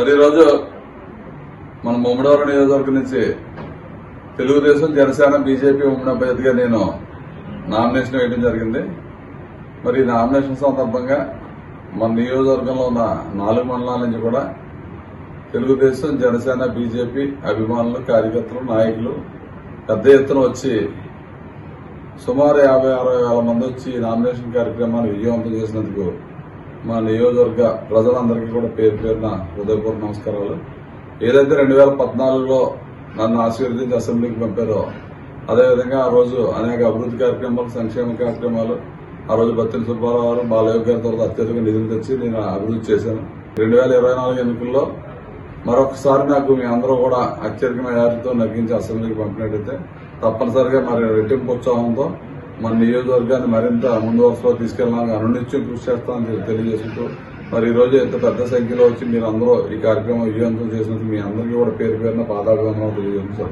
మరి ఈరోజు మన ముమ్మడవరం నియోజకవర్గం నుంచి తెలుగుదేశం జనసేన బీజేపీ ఉమ్మడి అభ్యర్థిగా నేను నామినేషన్ వేయడం జరిగింది. మరి ఈ నామినేషన్ సందర్భంగా మన నియోజకవర్గంలో ఉన్న నాలుగు మండలాల నుంచి కూడా తెలుగుదేశం జనసేన బీజేపీ అభిమానులు కార్యకర్తలు నాయకులు పెద్ద ఎత్తున వచ్చి సుమారు యాభై అరవై వేల మంది వచ్చి ఈ నామినేషన్ కార్యక్రమాన్ని విజయవంతం చేసినందుకు మా నియోజకవర్గ ప్రజలందరికీ కూడా పేరు పేరున హృదయపూర్వ నమస్కారాలు. ఏదైతే రెండు వేల పద్నాలుగులో నన్ను ఆశీర్వదించి అసెంబ్లీకి పంపారో అదేవిధంగా ఆ రోజు అనేక అభివృద్ధి కార్యక్రమాలు సంక్షేమ కార్యక్రమాలు ఆ రోజు బత్తిన సుబ్బారావు గారు బాలయ్య గారి తర్వాత అత్యధిక నిధులు తెచ్చి నేను అభివృద్ధి చేశాను. రెండు వేల ఇరవై నాలుగు ఎన్నికల్లో మరొకసారి నాకు మీ అందరూ కూడా అత్యధిక మెజారిటీతో నగ్గించి అసెంబ్లీకి పంపినట్టయితే తప్పనిసరిగా మరి రెట్టింపు ఉత్సాహంతో మన నియోజకవర్గాన్ని మరింత ముందు వరుసలో తీసుకెళ్ళడానికి అనునిత్యం కృషి చేస్తామని తెలియజేస్తూ మరి ఈ రోజు ఎంత పెద్ద సంఖ్యలో వచ్చి మీరు అందరూ ఈ కార్యక్రమం విజయవంతం చేసినందుకు మీ అందరికీ కూడా పేరు పేరున పాదాభిమానం తెలియజేస్తాం